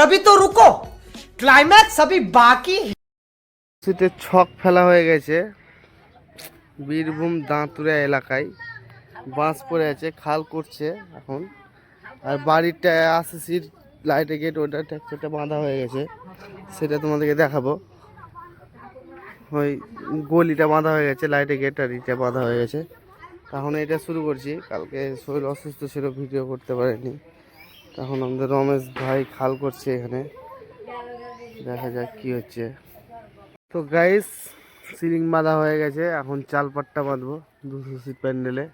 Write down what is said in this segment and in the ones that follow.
अभी तो रुको क्लाइमैक्स अभी बाकी है সিটে ছক ফেলা হয়ে গেছে বীরভূম দাঁতুরা এলাকায় বাঁশ পড়ে আছে খাল করছে এখন আর বাড়িটা আছে সিট লাইটের গেট ওটা ট্যাক্সটা বাঁধা হয়ে গেছে সেটা তোমাদেরকে দেখাবো ওই গলিটা বাঁধা হয়ে গেছে লাইটের গেট আর ইটা বাঁধা হয়ে গেছে তখন এটা শুরু করছি কালকে শরীর অসুস্থ ছিল ভিডিও করতে পারিনি তখন আমাদের রমেশ ভাই খাল করছে এখানে। দেখা যাক কি হচ্ছে। তো গাইস সিলিং বাঁধা হয়ে গেছে। এখন চাল পাটটা বাঁধবো দুশো সিট প্যান্ডেলে।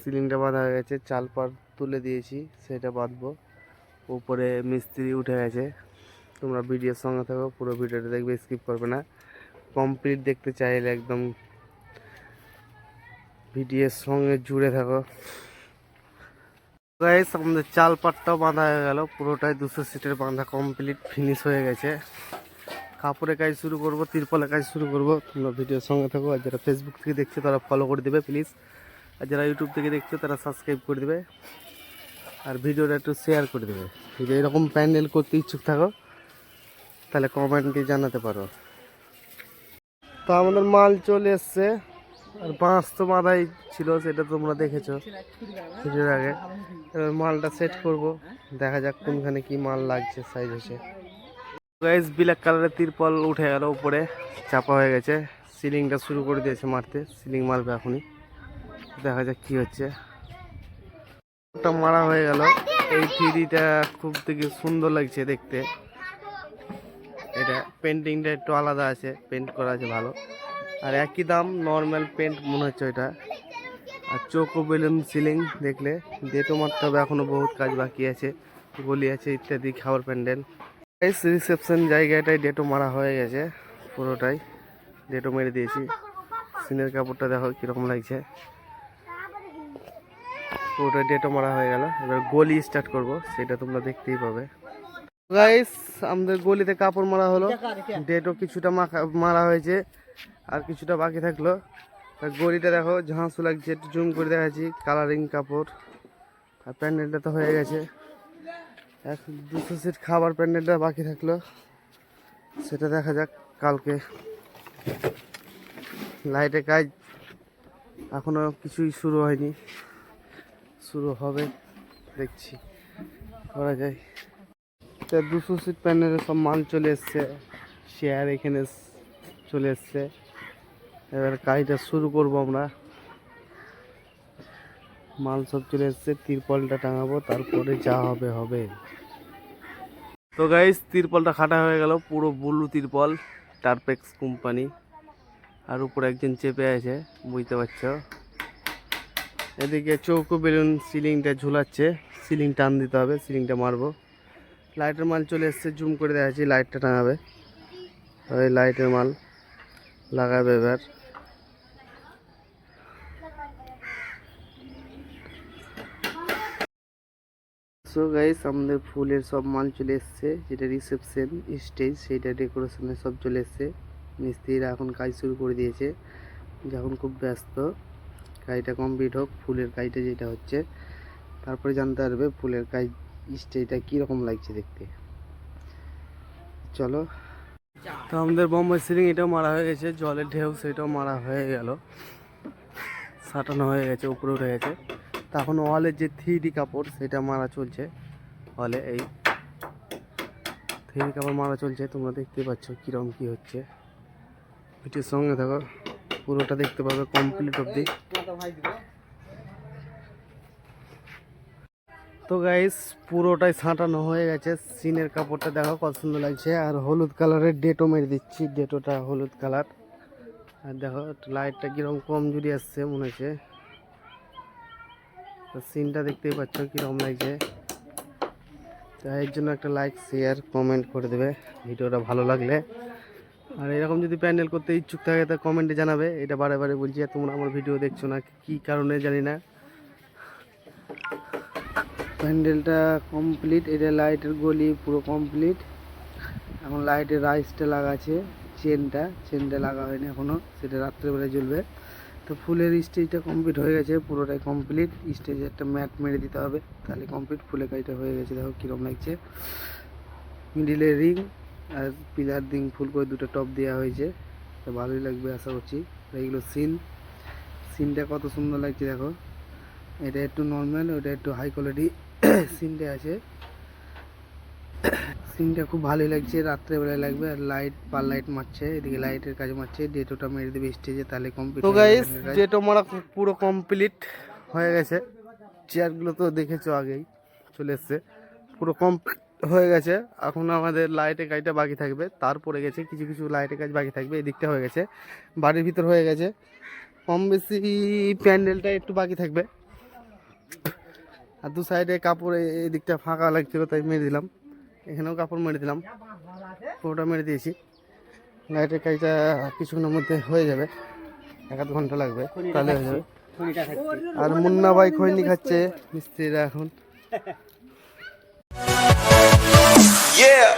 সিলিংটা বাঁধা হয়ে গেছে। চাল পাট তুলে দিয়েছি, সেটা বাঁধবো। উপরে মিস্ত্রি উঠে গেছে। তোমরা ভিডিওর সঙ্গে থাকো, পুরো ভিডিওটা দেখবে স্কিপ করবে না। কমপ্লিট দেখতে চাইলে একদম ভিডিওর সঙ্গে জুড়ে থাকো। গাইস আমাদের চাল পাটটাও বাঁধা হয়ে গেল। পুরোটাই দুশো সিটের বাঁধা কমপ্লিট ফিনিশ হয়ে গেছে। কাপড়ে কাজ শুরু করব তিরপলে কাজ শুরু করব। তোমরা ভিডিওর সঙ্গে থাকো। আর যারা ফেসবুক থেকে দেখছ, তারা ফলো করে দেবে প্লিজ আর যারা ইউটিউব থেকে দেখছ, তারা সাবস্ক্রাইব করে দেবে। আর ভিডিওটা একটু শেয়ার করে দেবে। যদি এরকম প্যান্ডেল করতে ইচ্ছুক থাকো, তাহলে কমেন্টে জানাতে পারো। তো আমাদের মাল চলে এসছে। আর বাঁশ তো বাঁধাই ছিল, সেটা তোমরা দেখেছ ভিডিওর আগে। এবার মালটা সেট করব, দেখা যাক কোনখানে কি মাল লাগছে সাইজ হচ্ছে গাইস ব্ল্যাক কালারের তিরপল উঠে গেল উপরে, চাপা হয়ে গেছে। সিলিংটা শুরু করে দিয়েছে মারতে সিলিং মারবে এখনই। দেখা যাক কি হচ্ছে। ওটা মারা হয়ে গেল। এই থ্রিডিটা খুব থেকে সুন্দর লাগছে দেখতে। এটা পেন্টিংটা একটু আলাদা আছে পেন্ট করা আছে ভালো। আর একই দাম নর্মাল পেন্ট মনে হচ্ছে ওইটা। আর চোখো বেলুন সিলিং দেখলে ডেটও মারতে হবে এখনও বহুত কাজ বাকি আছে গলি আছে ইত্যাদি খাওয়ার প্যান্ডেল। এই রিসেপশন জায়গাটায় ডেটো মারা হয়ে গেছে পুরোটাই ডেটও মেরে দিয়েছি। সিনের কাপড়টা দেখো কীরকম লাগছে। পুরোটা ডেটও মারা হয়ে গেল। এবার গলি স্টার্ট করব সেটা তোমরা দেখতেই পাবে। গাইস আমাদের গলিতে কাপড় মারা হলো। ডেটও কিছুটা মারা হয়েছে। আর কিছুটা বাকি থাকল। গড়িটা দেখো ঝাঁসু লাগছে, একটু জুম করে দেখাচ্ছি কালারিং কাপড়। আর প্যান্ডেলটা তো হয়ে গেছে। এক দুশো সিট খাবার প্যান্ডেলটা বাকি থাকল। সেটা দেখা যাক কালকে। লাইটের কাজ এখনও কিছুই শুরু হয়নি। শুরু হবে, দেখছি। করা যায়। দুশো সিট প্যান্ডেলে সব মাল চলে এসছে। চেয়ার এখানে চলে এসছে। এবার কাজটা শুরু করব আমরা। মাল সব চলে এসছে, তিরপলটা টাঙাবো, তারপরে যা হবে হবে। তো গাইস তিরপলটা খাটা হয়ে গেল, পুরো ব্লু তিরপল টারপেক্স কোম্পানি আর উপরে একজন চেপে আছে, বুঝতে পারছ? এদিকে চৌকো বেলুন সিলিংটা ঝুলাচ্ছে, সিলিং টান দিতে হবে, সিলিংটা মারবো। লাইটের মাল চলে এসছে, জুম করে দেখাচ্ছি লাইটটা টাঙাবে। ওই লাইটের মাল। লাগাবে এবার। সো গাইস আমাদের ফুলের সব মাল চলে এসছে, যেটা রিসেপশন স্টেজ সেইটা ডেকোরেশনের সব চলে এসছে। মিস্ত্রিরা এখন কাজ শুরু করে দিয়েছে যখন খুব ব্যস্ত। কাজটা কমপ্লিট হোক, ফুলের কাজটা যেটা হচ্ছে, তারপরে জানতে পারবে ফুলের কাজ স্টেজটা কীরকম লাগছে দেখতে। চলো তো আমাদের বোম্বাই সিলিং এটাও মারা হয়ে গেছে, জলের ঢেউ সেটাও মারা হয়ে গেল। সাটানো হয়ে গেছে, উপরে উঠে গেছে। তখন ওয়ালের যে থ্রি কাপড়, সেটা মারা চলছে হলে এই থ্রি কাপড় মারা চলছে। তোমরা দেখতে পাচ্ছ কীরকম কী হচ্ছে। ভিডিওর সঙ্গে থাকো, পুরোটা দেখতে পাবে কমপ্লিট অবধি। তো গাইস পুরোটাই ছাঁটানো হয়ে গেছে। সিনের কাপড়টা দেখো কত সুন্দর লাগছে। আর হলুদ কালারের ডেটো মেরে দিচ্ছি। ডেটোটা হলুদ কালার। আর দেখো লাইটটা কীরকম কম জুড়ি আসছে, মনে হচ্ছে। তো সিনটা দেখতেই পাচ্ছ কীরকম লাগছে। তো এর জন্য একটা লাইক শেয়ার কমেন্ট করে দেবে। ভিডিওটা ভালো লাগলে। আর এরকম যদি প্যান্ডেল করতে ইচ্ছুক থাকে, তা কমেন্টে জানাবে। এটা বারে বারে বলছি তোমরা আমার ভিডিও দেখছ না, কী কারণে জানি না। প্যান্ডেলটা কমপ্লিট এটা লাইটের গলি পুরো কমপ্লিট এখন লাইটের রাইসটা লাগা আছে চেনটা চেনটা লাগা হয়নি এখনও সেটা রাত্রেবেলায় জ্বলবে। তো ফুলের স্টেজটা কমপ্লিট হয়ে গেছে, পুরোটাই কমপ্লিট স্টেজে একটা ম্যাট মেরে দিতে হবে, তাহলে কমপ্লিট ফুলের কাজটা হয়ে গেছে, দেখো কীরকম লাগছে। মিডিলে রিং আর পিলার দিং ফুল করে দুটো টপ দেওয়া হয়েছে, তো ভালোই লাগবে আশা করছি। এইগুলো সিন সিনটা কত সুন্দর লাগছে, দেখো। এটা একটু নর্মাল ওটা একটু হাই কোয়ালিটি সিনটা আছে। সিনটা খুব ভালোই লাগছে রাত্রেবেলায় লাগবে আর লাইট পার লাইট মারছে এদিকে লাইটের কাজ মারছে ডেটোটা মেরে দেবে স্টেজে তাহলে কমপ্লিট তো গাইস ডেটো মারা পুরো কমপ্লিট হয়ে গেছে। চেয়ারগুলো তো দেখেছ আগেই চলে এসছে। পুরো কমপ্লিট হয়ে গেছে। এখন আমাদের লাইটের কাজটা বাকি থাকবে। তারপরে গেছে কিছু কিছু লাইটের কাজ বাকি থাকবে এদিকটা হয়ে গেছে। বাড়ির ভিতর হয়ে গেছে। কম বেশি প্যান্ডেলটা একটু বাকি থাকবে। আর দু সাইডে কাপড় এই দিকটা ফাঁকা লাগছিল, তাই মেরে দিলাম। এখানেও কাপড় মেরে দিলাম। পুরোটা মেরে দিয়েছি। লাইটের কাজটা কিছুক্ষণের মধ্যে হয়ে যাবে। এক আধ ঘণ্টা লাগবে। তাহলে হয়ে যাবে। আর মুন্না ভাই খৈনি খাচ্ছে, মিস্ত্রিরা এখন। Yeah.